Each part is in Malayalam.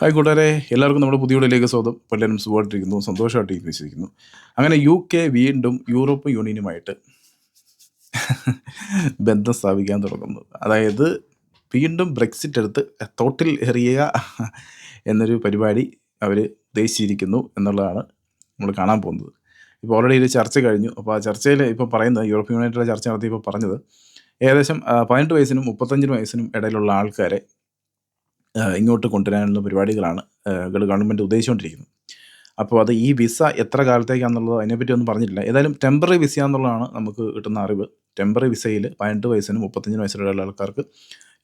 ഹായ് കൂട്ടുകാരെ എല്ലാവർക്കും നമ്മുടെ പുതിയ വീഡിയോയിലേക്ക് സ്വാഗതം. പലരും സുഖമായിട്ടിരിക്കുന്നു സന്തോഷമായിട്ടിരിക്കുന്നു വിശ്വസിക്കുന്നു അങ്ങനെ യു കെ വീണ്ടും യൂറോപ്യൻ യൂണിയനുമായിട്ട് ബന്ധം സ്ഥാപിക്കാൻ തുടങ്ങുന്നു. അതായത് വീണ്ടും ബ്രെക്സിറ്റ് എടുത്ത് തോട്ടിൽ എറിയുക എന്നൊരു പരിപാടി അവർ ഉദ്ദേശിച്ചിരിക്കുന്നു എന്നുള്ളതാണ് നമ്മൾ കാണാൻ പോകുന്നത്. ഇപ്പോൾ ഓൾറെഡി ഒരു ചർച്ച കഴിഞ്ഞു. അപ്പോൾ ആ ചർച്ചയിൽ ഇപ്പോൾ പറയുന്നത് യൂറോപ്യൻ യൂണിയനായിട്ടുള്ള ചർച്ച നടത്തിയപ്പോൾ പറഞ്ഞത് ഏകദേശം പതിനെട്ട് വയസ്സിനും മുപ്പത്തഞ്ചിന് വയസ്സിനും ഇടയിലുള്ള ആൾക്കാരെ ഇങ്ങോട്ട് കൊണ്ടുവരാനുള്ള പരിപാടികളാണ് ഗവൺമെന്റ് ഉദ്ദേശിച്ചുകൊണ്ടിരിക്കുന്നത് അപ്പോൾ അത് ഈ വിസ എത്ര കാലത്തേക്കാണെന്നുള്ളത് അതിനെപ്പറ്റി ഒന്നും പറഞ്ഞിട്ടില്ല. ഏതായാലും ടെമ്പററി വിസ എന്നുള്ളതാണ് നമുക്ക് കിട്ടുന്ന അറിവ്. ടെമ്പററി വിസയിൽ പതിനെട്ട് വയസ്സിനും മുപ്പത്തഞ്ചിന് വയസ്സിലുള്ള ആൾക്കാർക്ക്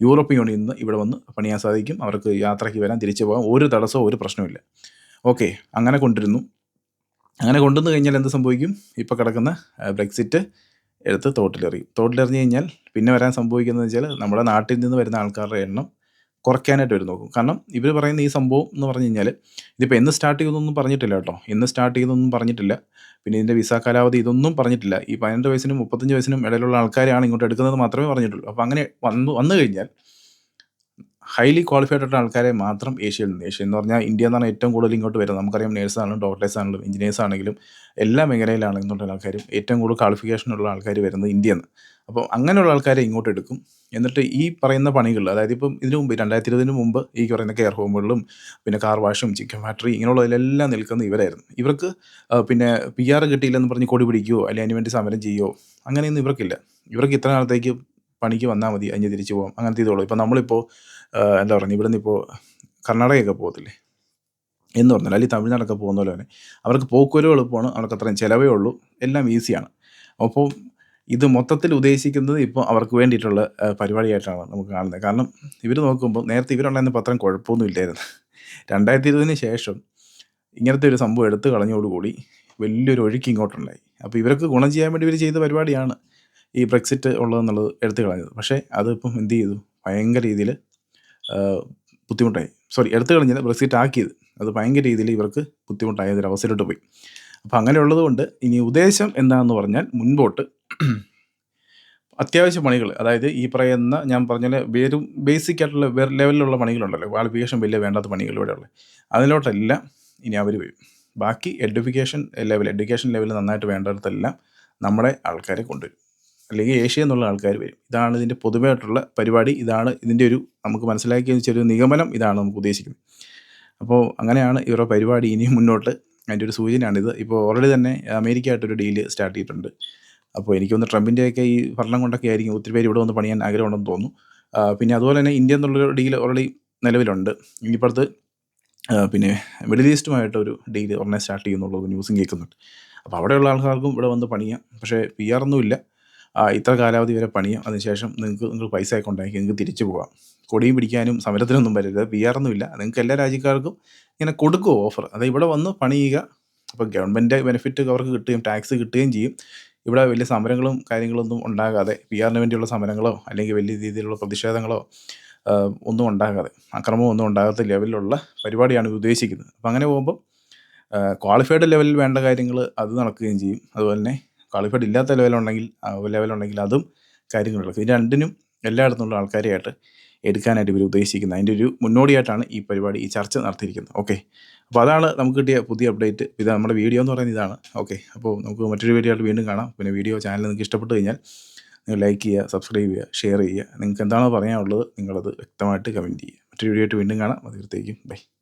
യൂറോപ്യൻ യൂണിയനിൽ നിന്ന് ഇവിടെ വന്ന് പണിയാൻ സാധിക്കും. അവർക്ക് യാത്രയ്ക്ക് വരാൻ തിരിച്ചു പോകാം ഒരു തടസ്സവും ഒരു പ്രശ്നമില്ല ഓക്കെ അങ്ങനെ കൊണ്ടിരുന്നു അങ്ങനെ കൊണ്ടുവന്ന് കഴിഞ്ഞാൽ എന്ത് സംഭവിക്കും? ഇപ്പോൾ കിടക്കുന്ന ബ്രെക്സിറ്റ് എടുത്ത് തോട്ടിലെറിയും. തോട്ടിലെറിഞ്ഞ് കഴിഞ്ഞാൽ പിന്നെ വരാൻ സംഭവിക്കുന്നത് വെച്ചാൽ നമ്മുടെ നാട്ടിൽ നിന്ന് വരുന്ന ആൾക്കാരുടെ എണ്ണം കുറയ്ക്കാനായിട്ട് വരും നോക്കും. കാരണം ഇവർ പറയുന്ന ഈ സംഭവം എന്ന് പറഞ്ഞു കഴിഞ്ഞാൽ ഇതിപ്പോൾ എന്ന് സ്റ്റാർട്ട് ചെയ്തൊന്നും പറഞ്ഞിട്ടില്ല കേട്ടോ. എന്ന് സ്റ്റാർട്ട് ചെയ്തൊന്നും പറഞ്ഞിട്ടില്ല. പിന്നെ ഇതിന്റെ വിസ കാലാവധി ഇതൊന്നും പറഞ്ഞിട്ടില്ല. ഈ പതിനെട്ട് വയസ്സിനും മുപ്പത്തഞ്ച് വയസ്സിനും ഇടയിലുള്ള ആൾക്കാരെയാണ് ഇങ്ങോട്ട് എടുക്കുന്നത് മാത്രമേ പറഞ്ഞിട്ടുള്ളൂ. അപ്പോൾ അങ്ങനെ വന്നു വന്നു കഴിഞ്ഞാൽ ഹൈലി ക്വാളിഫൈഡ് ആയിട്ടുള്ള ആൾക്കാരെ മാത്രം ഏഷ്യയിൽ നിന്ന്. ഏഷ്യ എന്ന് പറഞ്ഞാൽ ഇന്ത്യ എന്നാണ് ഏറ്റവും കൂടുതൽ ഇങ്ങോട്ട് വരുന്നത്. നമുക്കറിയാം നേഴ്സാണെങ്കിലും ഡോക്ടേഴ്സ് ആണെങ്കിലും എഞ്ചിനീയേഴ്സ് ആണെങ്കിലും എല്ലാ മേഖലയിലാണെന്നുള്ള ആൾക്കാരും ഏറ്റവും കൂടുതൽ ക്വാളിഫിക്കേഷൻ ഉള്ള ആൾക്കാർ വരുന്നത് ഇന്ത്യയിൽ നിന്ന് അപ്പോൾ അങ്ങനെയുള്ള ആൾക്കാരെ ഇങ്ങോട്ട് എടുക്കും. എന്നിട്ട് ഈ പറയുന്ന പണികൾ അതായത് ഇപ്പം ഇതിനു മുമ്പ് രണ്ടായിരത്തി ഇരുപതിന് മുമ്പ് ഈ പറയുന്ന കെയർ ഹോമുകളിലും പിന്നെ കാർ വാഷും ചിക്കൻ ഫാക്ടറി ഇങ്ങനെയുള്ളതിലെല്ലാം നിൽക്കുന്ന ഇവരായിരുന്നു. ഇവർക്ക് പിന്നെ പി ആർ കിട്ടിയില്ലെന്ന് പറഞ്ഞ് കൊടി പിടിക്കുകയോ അല്ലെങ്കിൽ അതിന് വേണ്ടി സമരം ചെയ്യുകയോ അങ്ങനെയൊന്നും ഇവർക്കില്ല. ഇവർക്ക് ഇത്ര നാളത്തേക്ക് പണിക്ക് വന്നാൽ മതി അഞ്ഞ് തിരിച്ചു പോകാം അങ്ങനത്തെ ഇതുള്ളൂ. ഇപ്പം നമ്മളിപ്പോൾ എന്താ പറയുക ഇവിടെ നിന്ന് ഇപ്പോൾ കർണാടകയൊക്കെ പോകത്തില്ലേ? എന്ന് പറഞ്ഞാൽ അല്ലെങ്കിൽ തമിഴ്നാടൊക്കെ പോകുന്ന പോലെ തന്നെ അവർക്ക് പോക്കുവരവ് എളുപ്പമാണ് അവർക്ക് അത്രയും ചിലവേ ഉള്ളൂ എല്ലാം ഈസിയാണ്. അപ്പോൾ ഇത് മൊത്തത്തിൽ ഉദ്ദേശിക്കുന്നത് ഇപ്പോൾ അവർക്ക് വേണ്ടിയിട്ടുള്ള പരിപാടിയായിട്ടാണ് നമുക്ക് കാണുന്നത്. കാരണം ഇവർ നോക്കുമ്പോൾ നേരത്തെ ഇവരുണ്ടായിരുന്ന പത്രം കുഴപ്പമൊന്നും ഇല്ലായിരുന്നു. രണ്ടായിരത്തി ഇരുപതിന് ശേഷം ഇങ്ങനത്തെ ഒരു സംഭവം എടുത്തു കളഞ്ഞോടുകൂടി വലിയൊരു ഒഴുക്ക് ഇങ്ങോട്ടുണ്ടായി. അപ്പോൾ ഇവർക്ക് ഗുണം ചെയ്യാൻ വേണ്ടി ഇവർ ചെയ്ത പരിപാടിയാണ്. ഈ ബ്രെക്സിറ്റ് ഉള്ളതെന്നുള്ളത് എടുത്തു കളഞ്ഞത് പക്ഷേ അതിപ്പം എന്ത് ചെയ്തു? ഭയങ്കര രീതിയിൽ ബുദ്ധിമുട്ടായി. സോറി എടുത്തു കളഞ്ഞത് ബ്രെക്സിറ്റ് ആക്കിയത്. അത് ഭയങ്കര രീതിയിൽ ഇവർക്ക് ബുദ്ധിമുട്ടായ ഒരു അവസരമായിട്ട് പോയി അപ്പോൾ അങ്ങനെയുള്ളത് കൊണ്ട് ഇനി ഉദ്ദേശം എന്താണെന്ന് പറഞ്ഞാൽ മുൻപോട്ട് അത്യാവശ്യ പണികൾ അതായത് ഈ പറയുന്ന ഞാൻ പറഞ്ഞ വേരും ബേസിക് ആയിട്ടുള്ള വേറെ ലെവലിലുള്ള പണികളുണ്ടല്ലോ. ക്വാളിഫിക്കേഷൻ വലിയ വേണ്ടാത്ത പണികൾ ഇവിടെയുള്ള അതിലോട്ടെല്ലാം ഇനി അവർ വരും. ബാക്കി എഡ്യൂക്കേഷൻ ലെവൽ എഡ്യൂക്കേഷൻ ലെവൽ നന്നായിട്ട് വേണ്ടിടത്തെല്ലാം നമ്മുടെ ആൾക്കാരെ കൊണ്ടുവരും. അല്ലെങ്കിൽ ഏഷ്യ എന്നുള്ള ആൾക്കാർ വരും. ഇതാണ് ഇതിന്റെ പൊതുവായിട്ടുള്ള പരിപാടി. ഇതാണ് ഇതിന്റെ ഒരു നമുക്ക് മനസ്സിലാക്കിയ ചെറിയ നിഗമനം. ഇതാണ് നമുക്ക് ഉദ്ദേശിക്കുന്നത്. അപ്പോൾ അങ്ങനെയാണ് ഇവരുടെ പരിപാടി ഇനിയും മുന്നോട്ട്. അതിന്റെ ഒരു സൂചനയാണിത്. ഇപ്പോൾ ഓൾറെഡി തന്നെ അമേരിക്കയായിട്ടൊരു ഡീൽ സ്റ്റാർട്ട് ചെയ്തിട്ടുണ്ട്. അപ്പോൾ എനിക്കൊന്ന് ട്രംപിന്റെയൊക്കെ ഈ ഭരണം കൊണ്ടൊക്കെ ആയിരിക്കും ഒത്തിരി പേര് ഇവിടെ വന്ന് പണിയാൻ ആഗ്രഹമുണ്ടെന്ന് തോന്നുന്നു. പിന്നെ അതുപോലെ തന്നെ ഇന്ത്യ എന്നുള്ളൊരു ഡീൽ ഓൾറെഡി നിലവിലുണ്ട്. ഇനിയിപ്പുറത്ത് പിന്നെ മിഡിൽ ഈസ്റ്റുമായിട്ട് ഒരു ഡീൽ ഉടനെ സ്റ്റാർട്ട് ചെയ്യുന്നുള്ളത് ന്യൂസും കേൾക്കുന്നുണ്ട്. അപ്പോൾ അവിടെയുള്ള ആൾക്കാർക്കും ഇവിടെ വന്ന് പണിയാം. പക്ഷേ പി ആർ ഒന്നുമില്ല. ഇത്ര കാലാവധി വരെ പണിയാം. അതിനുശേഷം നിങ്ങൾക്ക് നിങ്ങൾ പൈസ ഒക്കെ ഉണ്ടാക്കി നിങ്ങൾക്ക് തിരിച്ചു പോകാം. കൊടിയും പിടിക്കാനും സമരത്തിനൊന്നും വരരുത്. പി ആർ ഒന്നുമില്ല. നിങ്ങൾക്ക് എല്ലാ രാജ്യക്കാർക്കും ഇങ്ങനെ കൊടുക്കുമോ ഓഫർ അത് ഇവിടെ വന്ന് പണിയുക. അപ്പോൾ ഗവൺമെന്റ് ബെനിഫിറ്റ് അവർക്ക് കിട്ടുകയും ടാക്സ് കിട്ടുകയും ചെയ്യും. ഇവിടെ വലിയ സമരങ്ങളും കാര്യങ്ങളൊന്നും ഉണ്ടാകാതെ പി ആറിന് വേണ്ടിയുള്ള സമരങ്ങളോ അല്ലെങ്കിൽ വലിയ രീതിയിലുള്ള പ്രതിഷേധങ്ങളോ ഒന്നും ഉണ്ടാകാതെ അക്രമമോ ഒന്നും ഉണ്ടാകാത്ത ലെവലിലുള്ള പരിപാടിയാണ് ഉദ്ദേശിക്കുന്നത്. അപ്പോൾ അങ്ങനെ പോകുമ്പോൾ ക്വാളിഫൈഡ് ലെവലിൽ വേണ്ട കാര്യങ്ങൾ അത് നടക്കുകയും ചെയ്യും. അതുപോലെ തന്നെ ക്വാളിഫൈഡ് ഇല്ലാത്ത ലെവലുണ്ടെങ്കിൽ ലെവലുണ്ടെങ്കിൽ അതും കാര്യങ്ങൾ നടക്കും ഇത് രണ്ടിനും എല്ലായിടത്തുള്ള ആൾക്കാരെയായിട്ട് എടുക്കാനായിട്ട് ഇവർ ഉദ്ദേശിക്കുന്നത്. അതിന്റെ ഒരു മുന്നോടിയായിട്ടാണ് ഈ പരിപാടി ഈ ചർച്ച നടത്തിയിരിക്കുന്നത്. ഓക്കെ. അപ്പോൾ അതാണ് നമുക്ക് കിട്ടിയ പുതിയ അപ്ഡേറ്റ് ഇത് നമ്മുടെ വീഡിയോ എന്ന് പറയുന്നത് ഇതാണ്. ഓക്കെ. അപ്പോൾ നമുക്ക് മറ്റൊരു വീഡിയോ ആയിട്ട് വീണ്ടും കാണാം. പിന്നെ വീഡിയോ ചാനൽ നിങ്ങൾക്ക് ഇഷ്ടപ്പെട്ട് കഴിഞ്ഞാൽ നിങ്ങൾ ലൈക്ക് ചെയ്യുക സബ്സ്ക്രൈബ് ചെയ്യുക ഷെയർ ചെയ്യുക. നിങ്ങൾക്ക് എന്താണോ പറയാനുള്ളത് നിങ്ങളത് വ്യക്തമായിട്ട് കമന്റ് ചെയ്യുക. മറ്റൊരു വീഡിയോ ആയിട്ട് വീണ്ടും കാണാം. അതിർത്തേക്കും തീർത്തേക്കും ബൈ